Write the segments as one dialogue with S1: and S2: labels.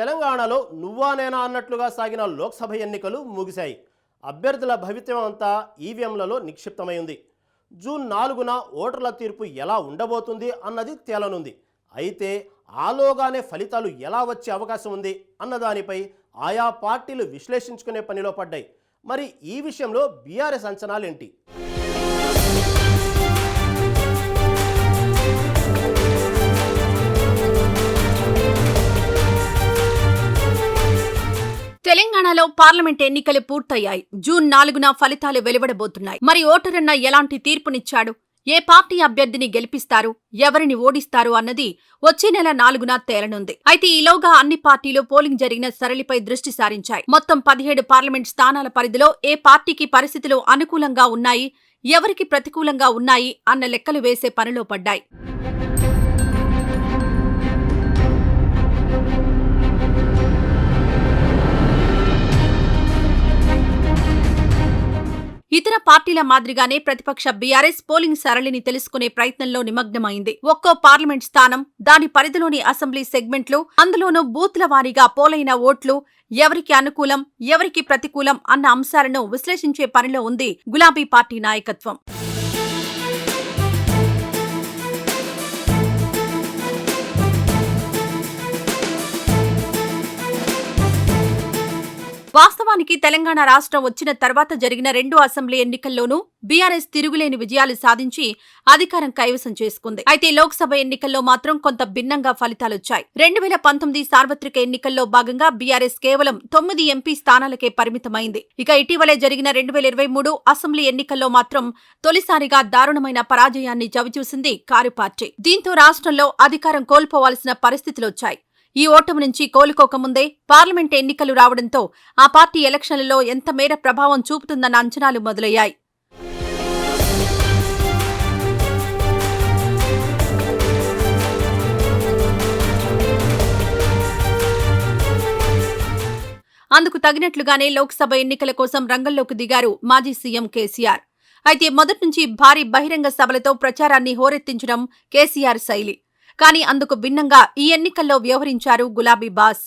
S1: తెలంగాణలో నువ్వా నేనా అన్నట్లుగా సాగిన లోక్సభ ఎన్నికలు ముగిశాయి. అభ్యర్థుల భవిత్యం అంతా ఈవీఎంలలో నిక్షిప్తమై ఉంది జూన్ నాలుగున ఓటర్ల తీర్పు ఎలా ఉండబోతుంది అన్నది తేలనుంది. అయితే ఆలోగానే ఫలితాలు ఎలా వచ్చే అవకాశం ఉంది అన్నదానిపై ఆయా పార్టీలు విశ్లేషించుకునే పనిలో పడ్డాయి. మరి ఈ విషయంలో బీఆర్ఎస్ అంచనాలేంటి?
S2: తెలంగాణలో పార్లమెంట్ ఎన్నికలు పూర్తయ్యాయి. జూన్ నాలుగున ఫలితాలు వెలువడబోతున్నాయి. మరి ఓటరన్న ఎలాంటి తీర్పునిచ్చాడు? ఏ పార్టీ అభ్యర్థిని గెలిపిస్తారు? ఎవరిని ఓడిస్తారు అన్నది వచ్చే నెల నాలుగున తేలనుంది. అయితే ఈలోగా అన్ని పార్టీలు పోలింగ్ జరిగిన సరళిపై దృష్టి సారించాయి. మొత్తం పదిహేడు పార్లమెంట్ స్థానాల పరిధిలో ఏ పార్టీకి పరిస్థితులు అనుకూలంగా ఉన్నాయి ఎవరికి ప్రతికూలంగా ఉన్నాయి అన్న లెక్కలు వేసే పనిలో పడ్డాయి. ఇతర పార్టీల మాదిరిగానే ప్రతిపక్ష బీఆర్ఎస్ పోలింగ్ సరళిని తెలుసుకునే ప్రయత్నంలో నిమగ్నమైంది. ఒక్కో పార్లమెంట్ స్థానం దాని పరిధిలోని అసెంబ్లీ సెగ్మెంట్లు అందులోనూ బూత్ల వారీగా పోలైన ఓట్లు ఎవరికి అనుకూలం ఎవరికి ప్రతికూలం అన్న అంశాలను విశ్లేషించే పనిలో ఉంది గులాబీ పార్టీ నాయకత్వం. వాస్తవానికి తెలంగాణ రాష్ట్రం వచ్చిన తర్వాత జరిగిన రెండు అసెంబ్లీ ఎన్నికల్లోనూ బీఆర్ఎస్ తిరుగులేని విజయాలు సాధించి అధికారం కైవసం చేసుకుంది. అయితే లోక్సభ ఎన్నికల్లో మాత్రం కొంత భిన్నంగా ఫలితాలొచ్చాయి. రెండు వేల పంతొమ్మిది సార్వత్రిక ఎన్నికల్లో భాగంగా బీఆర్ఎస్ కేవలం తొమ్మిది ఎంపీ స్థానాలకే పరిమితమైంది. ఇక ఇటీవలే జరిగిన రెండు వేల ఇరవై మూడు అసెంబ్లీ ఎన్నికల్లో మాత్రం తొలిసారిగా దారుణమైన పరాజయాన్ని చవిచూసింది కారు పార్టీ. దీంతో రాష్ట్రంలో అధికారం కోల్పోవాల్సిన పరిస్థితులొచ్చాయి. ఈ ఓటమి నుంచి కోలుకోకముందే పార్లమెంట్ ఎన్నికలు రావడంతో ఆ పార్టీ ఎలక్షన్లలో ఎంత మేర ప్రభావం చూపుతుందన్న అంచనాలు మొదలయ్యాయి. అందుకు తగినట్లుగానే లోక్సభ ఎన్నికల కోసం రంగంలోకి దిగారు మాజీ సీఎం కేసీఆర్. అయితే మొదటి నుంచి భారీ బహిరంగ సభలతో ప్రచారాన్ని హోరెత్తించడం కేసీఆర్ శైలి. కానీ అందుకు భిన్నంగా ఈ ఎన్నికల్లో వ్యవహరించారు గులాబీ బాస్.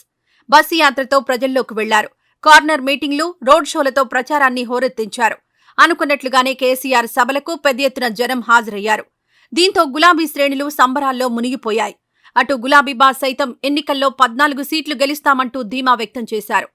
S2: బస్సు యాత్రతో ప్రజల్లోకి వెళ్ళారు. కార్నర్ మీటింగ్లు రోడ్ షోలతో ప్రచారాన్ని హోరెత్తించారు. అనుకున్నట్లుగానే కేసీఆర్ సభలకు పెద్ద ఎత్తున జనం హాజరయ్యారు. దీంతో గులాబీ శ్రేణులు సంబరాల్లో మునిగిపోయాయి. అటు గులాబీ బాస్ సైతం ఎన్నికల్లో పద్నాలుగు సీట్లు గెలుస్తామంటూ ధీమా వ్యక్తం చేశారు.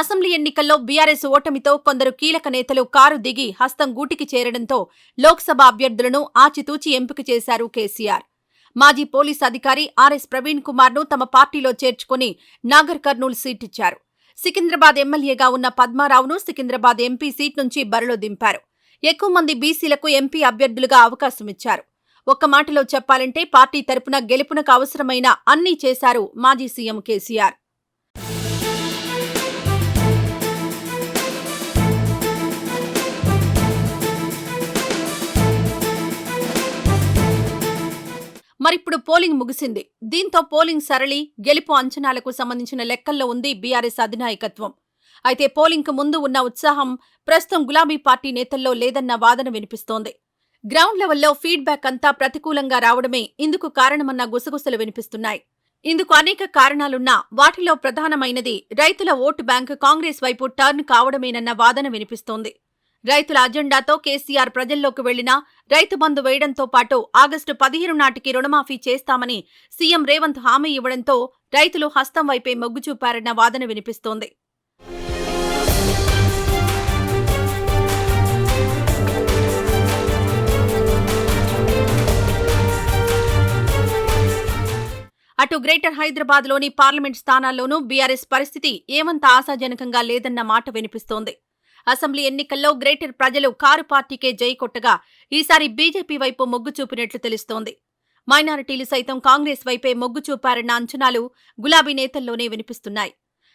S2: అసెంబ్లీ ఎన్నికల్లో బీఆర్ఎస్ ఓటమితో కొందరు కీలక నేతలు కారు దిగి హస్తం గూటికి చేరడంతో లోక్సభ అభ్యర్థులను ఆచితూచి ఎంపిక చేశారు కేసీఆర్. మాజీ పోలీస్ అధికారి ఆర్ఎస్ ప్రవీణ్ కుమార్ను తమ పార్టీలో చేర్చుకుని నాగర్ కర్నూల్ సీటిచ్చారు సికింద్రాబాద్ ఎమ్మెల్యేగా ఉన్న పద్మారావును సికింద్రాబాద్ ఎంపీ సీట్ నుంచి బరిలో దింపారు. ఎక్కువ మంది బీసీలకు ఎంపీ అభ్యర్థులుగా అవకాశమిచ్చారు ఒక్క మాటలో చెప్పాలంటే పార్టీ తరపున గెలుపునకు అవసరమైన అన్నీ చేశారు మాజీ సీఎం కేసీఆర్. మరిప్పుడు పోలింగ్ ముగిసింది. దీంతో పోలింగ్ సరళి గెలుపు అంచనాలకు సంబంధించిన లెక్కల్లో ఉంది బీఆర్ఎస్ అధినాయకత్వం. అయితే పోలింగ్కు ముందు ఉన్న ఉత్సాహం ప్రస్తుతం గులాబీ పార్టీ నేతల్లో లేదన్న వాదన వినిపిస్తోంది. గ్రౌండ్ లెవెల్లో ఫీడ్బ్యాక్ అంతా ప్రతికూలంగా రావడమే ఇందుకు కారణమన్న గుసగుసలు వినిపిస్తున్నాయి. ఇందుకు అనేక కారణాలున్నా వాటిలో ప్రధానమైనది రైతుల ఓటు బ్యాంకు కాంగ్రెస్ వైపు టర్న్ కావడమేనన్న వాదన వినిపిస్తోంది. రైతుల అజెండాతో కేసీఆర్ ప్రజల్లోకి వెళ్ళినా రైతు బంధు వేయడంతో పాటు ఆగస్టు పదిహేను నాటికి రుణమాఫీ చేస్తామని సీఎం రేవంత్ హామీ ఇవ్వడంతో రైతులు హస్తం వైపే మొగ్గు చూపారన్న వాదన వినిపిస్తోంది. అటు గ్రేటర్ హైదరాబాద్లోని పార్లమెంట్ స్థానాల్లోనూ బీఆర్ఎస్ పరిస్థితి ఏమంత ఆశాజనకంగా లేదన్న మాట వినిపిస్తోంది. అసెంబ్లీ ఎన్నికల్లో గ్రేటర్ ప్రజలు కారు పార్టీకే జై కొట్టగా ఈసారి బీజేపీ వైపు మొగ్గు చూపినట్లు తెలుస్తోంది. మైనారిటీలు సైతం కాంగ్రెస్ వైపే మొగ్గు చూపారన్న అంచనాలు గులాబీ నేతల్లోనే వినిపిస్తున్నాయి.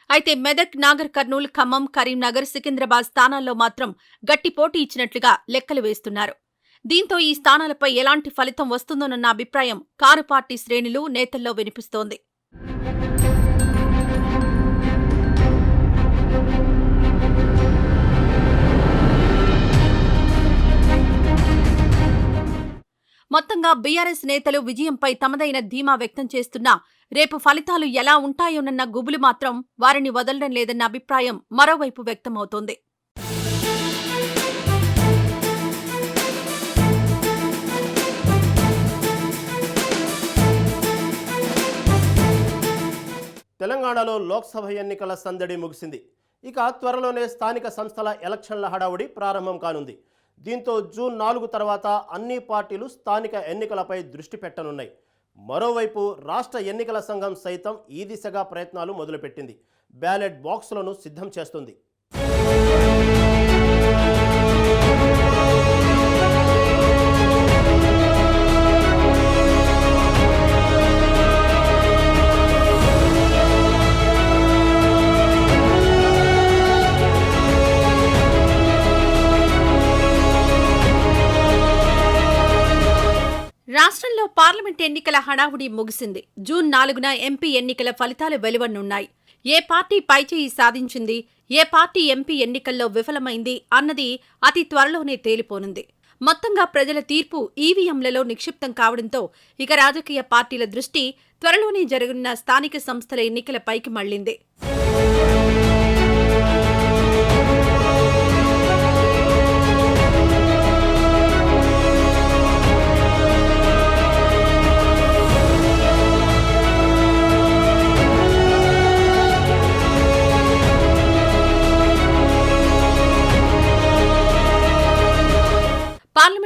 S2: అయితే మెదక్ నాగర్ కర్నూల్ ఖమ్మం కరీంనగర్ సికింద్రాబాద్ స్థానాల్లో మాత్రం గట్టి పోటీ ఇచ్చినట్లుగా లెక్కలు వేస్తున్నారు. దీంతో ఈ స్థానాలపై ఎలాంటి ఫలితం వస్తుందోనన్న అభిప్రాయం కారు పార్టీ శ్రేణులు నేతల్లో వినిపిస్తోంది. మొత్తంగా బీఆర్ఎస్ నేతలు విజయంపై తమదైన ధీమా వ్యక్తం చేస్తున్నా రేపు ఫలితాలు ఎలా ఉంటాయోనన్న గుబులు మాత్రం వారిని వదలడం లేదన్న అభిప్రాయం మరోవైపు వ్యక్తమవుతోంది.
S1: తెలంగాణలో లోక్సభ ఎన్నికల సందడి ముగిసింది. ఇక త్వరలోనే స్థానిక సంస్థల ఎలక్షన్ల హడావుడి ప్రారంభం కానుంది. దీంతో జూన్ నాలుగు తర్వాత అన్ని పార్టీలు స్థానిక ఎన్నికలపై దృష్టి పెట్టనున్నాయి. మరోవైపు రాష్ట్ర ఎన్నికల సంఘం సైతం ఈ దిశగా ప్రయత్నాలు మొదలుపెట్టింది. బ్యాలెట్ బాక్సులను సిద్ధం చేస్తుంది.
S2: పార్లమెంట్ ఎన్నికల హడావుడి ముగిసింది. జూన్ నాలుగున ఎంపీ ఎన్నికల ఫలితాలు వెలువడనున్నాయి ఏ పార్టీ పైచేయి సాధించింది? ఏ పార్టీ ఎంపీ ఎన్నికల్లో విఫలమైంది? అన్నది అతి త్వరలోనే తేలిపోనుంది. మొత్తంగా ప్రజల తీర్పు ఈవీఎంలలో నిక్షిప్తం కావడంతో ఇక రాజకీయ పార్టీల దృష్టి త్వరలోనే జరగనున్న స్థానిక సంస్థల ఎన్నికలపైకి మళ్ళింది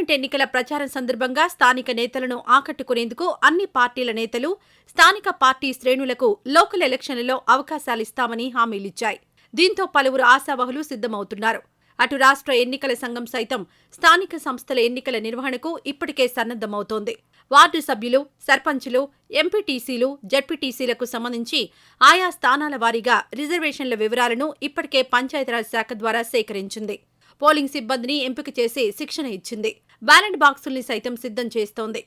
S2: పార్లమెంట్ ఎన్నికల ప్రచారం సందర్భంగా స్థానిక నేతలను ఆకట్టుకునేందుకు అన్ని పార్టీల నేతలు స్థానిక పార్టీ శ్రేణులకు లోకల్ ఎలక్షన్లలో అవకాశాలిస్తామని హామీలిచ్చాయి. దీంతో పలువురు ఆశావహులు సిద్ధమవుతున్నారు. అటు రాష్ట్ర ఎన్నికల సంఘం సైతం స్థానిక సంస్థల ఎన్నికల నిర్వహణకు ఇప్పటికే సన్నద్దమవుతోంది వార్డు సభ్యులు సర్పంచులు ఎంపీటీసీలు జడ్పీటీసీలకు సంబంధించి ఆయా స్థానాల వారీగా రిజర్వేషన్ల వివరాలను ఇప్పటికే పంచాయతీరాజ్ శాఖ ద్వారా సేకరించింది. పోలింగ్ సిబ్బందిని ఎంపిక చేసి శిక్షణ ఇచ్చింది. బ్యాలెట్ బాక్సుల్ని సైతం సిద్ధం చేస్తోంది.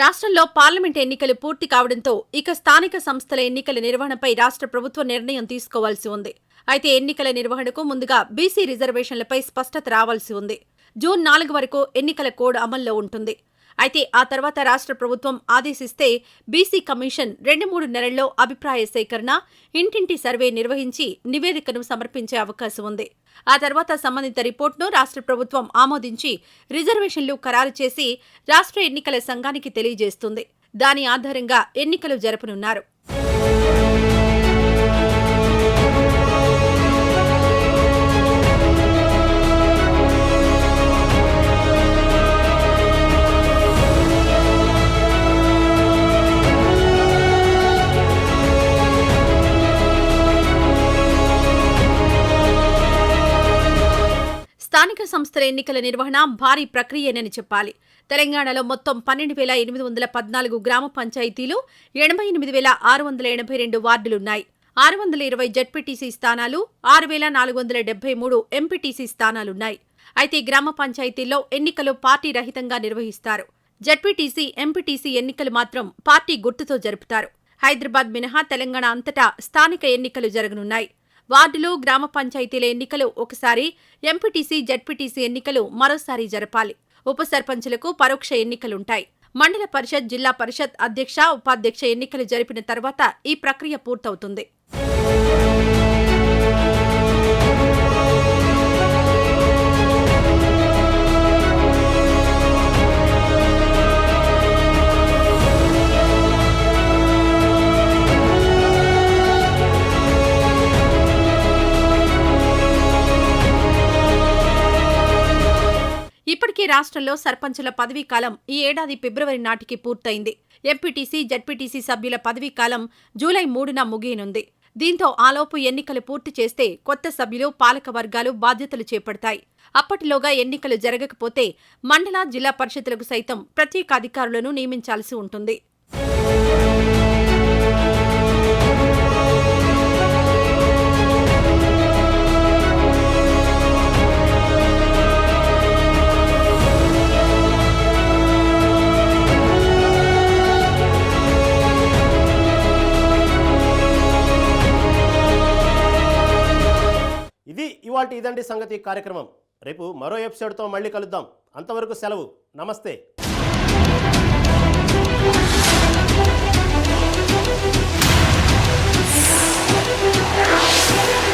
S2: రాష్ట్రంలో పార్లమెంట్ ఎన్నికలు పూర్తి కావడంతో ఇక స్థానిక సంస్థల ఎన్నికల నిర్వహణపై రాష్ట్ర ప్రభుత్వం నిర్ణయం తీసుకోవాల్సి ఉంది. అయితే ఎన్నికల నిర్వహణకు ముందుగా బీసీ రిజర్వేషన్లపై స్పష్టత రావాల్సి ఉంది. జూన్ నాలుగు వరకు ఎన్నికల కోడ్ అమల్లో ఉంటుంది. అయితే ఆ తర్వాత రాష్ట్ర ప్రభుత్వం ఆదేశిస్తే బీసీ కమిషన్ రెండు మూడు నెలల్లో అభిప్రాయ సేకరణ ఇంటింటి సర్వే నిర్వహించి నివేదికను సమర్పించే అవకాశం ఉంది. ఆ తర్వాత సంబంధిత రిపోర్టును రాష్ట్ర ప్రభుత్వం ఆమోదించి రిజర్వేషన్లు ఖరారు చేసి రాష్ట్ర ఎన్నికల సంఘానికి తెలియజేస్తుంది. దాని ఆధారంగా ఎన్నికలు జరపనున్నారు. స్థానిక సంస్థల ఎన్నికల నిర్వహణ భారీ ప్రక్రియనని చెప్పాలి. తెలంగాణలో మొత్తం పన్నెండు వేల ఎనిమిది వందల పద్నాలుగు గ్రామ పంచాయతీలు ఎనభై ఎనిమిది వేల ఆరు వందల ఎనభై రెండు వార్డులున్నాయి. ఆరు వందల ఇరవై జడ్పీటీసీ స్థానాలు ఆరు వేల నాలుగు వందల డెబ్బై మూడు ఎంపీటీసీ స్థానాలున్నాయి. అయితే గ్రామ పంచాయతీల్లో ఎన్నికలు పార్టీ రహితంగా నిర్వహిస్తారు. జడ్పీటీసీ ఎంపీటీసీ ఎన్నికలు మాత్రం పార్టీ గుర్తుతో జరుపుతారు. హైదరాబాద్ మినహా తెలంగాణ అంతటా స్థానిక ఎన్నికలు జరగనున్నాయి. వార్డులు గ్రామ పంచాయతీల ఎన్నికలు ఒకసారి ఎంపీటీసీ జడ్పీటీసీ ఎన్నికలు మరోసారి జరపాలి. ఉప సర్పంచులకు పరోక్ష ఎన్నికలుంటాయి. మండల పరిషత్ జిల్లా పరిషత్ అధ్యక్ష ఉపాధ్యక్ష ఎన్నికలు జరిపిన తర్వాత ఈ ప్రక్రియ పూర్తవుతుంది. రాష్ట్రంలో సర్పంచుల పదవీ కాలం ఈ ఏడాది ఫిబ్రవరి నాటికి పూర్తయింది. ఎంపీటీసీ జడ్పీటీసీ సభ్యుల పదవీ కాలం జూలై మూడున ముగియనుంది. దీంతో ఆలోపు ఎన్నికలు పూర్తి చేస్తే కొత్త సభ్యులు పాలక వర్గాలు బాధ్యతలు చేపడతాయి. అప్పటిలోగా ఎన్నికలు జరగకపోతే మండల జిల్లా పరిషత్లకు సైతం ప్రత్యేక అధికారులను నియమించాల్సి ఉంటుంది.
S1: ఇవాళ ఇదండి సంగతి కార్యక్రమం. రేపు మరో ఎపిసోడ్తో మళ్ళీ కలుద్దాం. అంతవరకు సెలవు. నమస్తే.
S3: Yeah.